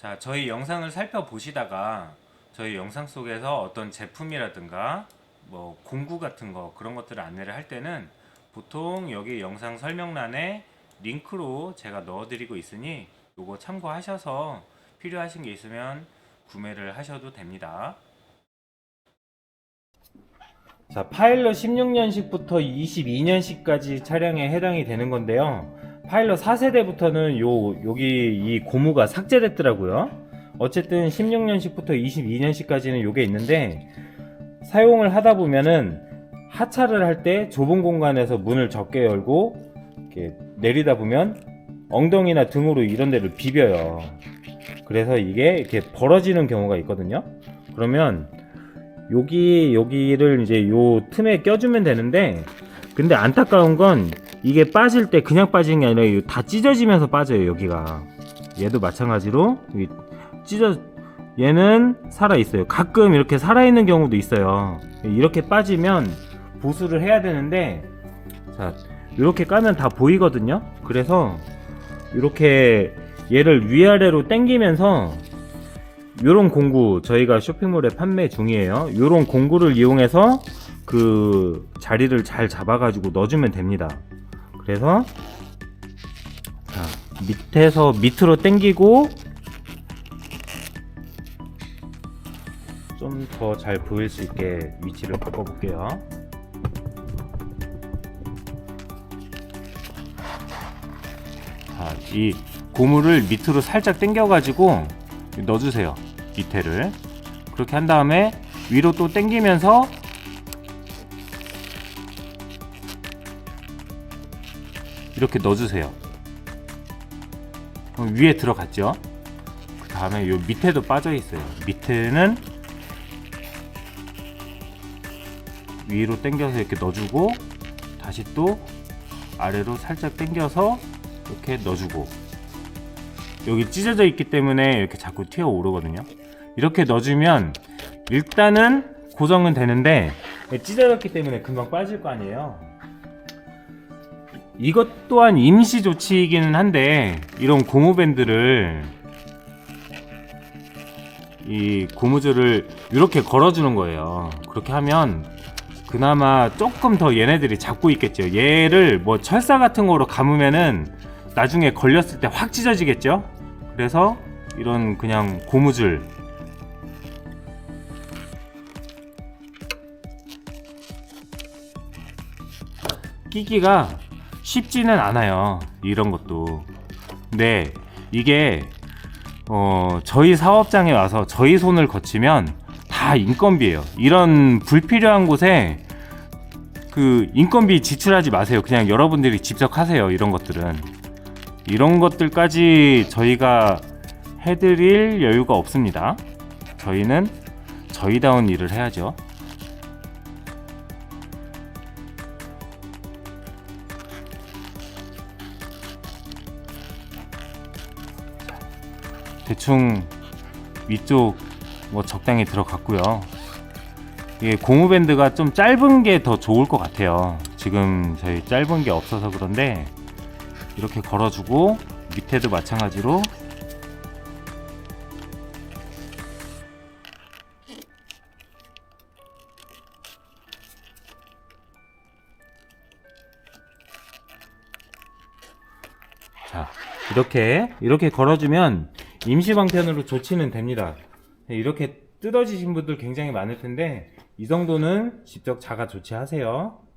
자, 저희 영상을 살펴보시다가 저희 영상 속에서 어떤 제품이라든가 뭐 공구 같은 거 그런 것들을 안내를 할 때는 보통 여기 영상 설명란에 링크로 제가 넣어드리고 있으니 요거 참고하셔서 필요하신 게 있으면 구매를 하셔도 됩니다. 자, 파일럿 16년식부터 22년식까지 차량에 해당이 되는 건데요. 파일럿 4세대부터는 요 여기 이 고무가 삭제됐더라고요. 어쨌든 16년식부터 22년식까지는 요게 있는데 사용을 하다 보면은 하차를 할 때 좁은 공간에서 문을 적게 열고 이렇게 내리다 보면 엉덩이나 등으로 이런 데를 비벼요. 그래서 이게 이렇게 벌어지는 경우가 있거든요. 그러면 여기 여기를 이제 요 틈에 껴주면 되는데 근데 안타까운 건 이게 빠질 때 그냥 빠지는 게 아니라 다 찢어지면서 빠져요 여기가 얘도 마찬가지로 이 찢어 얘는 살아 있어요 가끔 이렇게 살아 있는 경우도 있어요 이렇게 빠지면 보수를 해야 되는데 자 이렇게 까면 다 보이거든요 그래서 이렇게 얘를 위아래로 당기면서 요런 공구 저희가 쇼핑몰에 판매 중이에요. 요런 공구를 이용해서 그 자리를 잘 잡아가지고 넣어주면 됩니다. 그래서 자 밑에서 밑으로 당기고 좀 더 잘 보일 수 있게 위치를 바꿔볼게요. 자, 이 고무를 밑으로 살짝 당겨가지고 넣어주세요. 밑에를. 그렇게 한 다음에 위로 또 당기면서 이렇게 넣어주세요. 위에 들어갔죠? 그 다음에 요 밑에도 빠져 있어요. 밑에는 위로 당겨서 이렇게 넣어주고 다시 또 아래로 살짝 당겨서 이렇게 넣어주고 여기 찢어져 있기 때문에 이렇게 자꾸 튀어 오르거든요. 이렇게 넣어주면 일단은 고정은 되는데 찢어졌기 때문에 금방 빠질 거 아니에요. 이것 또한 임시 조치이기는 한데 이런 고무밴드를 이 고무줄을 이렇게 걸어주는 거예요. 그렇게 하면 그나마 조금 더 얘네들이 잡고 있겠죠. 얘를 뭐 철사 같은 거로 감으면은 나중에 걸렸을 때 확 찢어지겠죠? 그래서 이런 그냥 고무줄 끼기가 쉽지는 않아요. 이런 것도. 근데 이게 어, 저희 사업장에 와서 저희 손을 거치면 다 인건비예요. 이런 불필요한 곳에 그 인건비 지출하지 마세요. 그냥 여러분들이 직접 하세요. 이런 것들은. 이런 것들까지 저희가 해드릴 여유가 없습니다. 저희는 저희다운 일을 해야죠. 대충 위쪽 뭐 적당히 들어갔고요. 이게 고무 밴드가 좀 짧은 게 더 좋을 것 같아요. 지금 저희 짧은 게 없어서 그런데 이렇게 걸어주고 밑에도 마찬가지로 자 이렇게 이렇게 걸어주면 임시 방편으로 조치는 됩니다. 이렇게 뜯어지신 분들 굉장히 많을 텐데 이 정도는 직접 자가 조치하세요.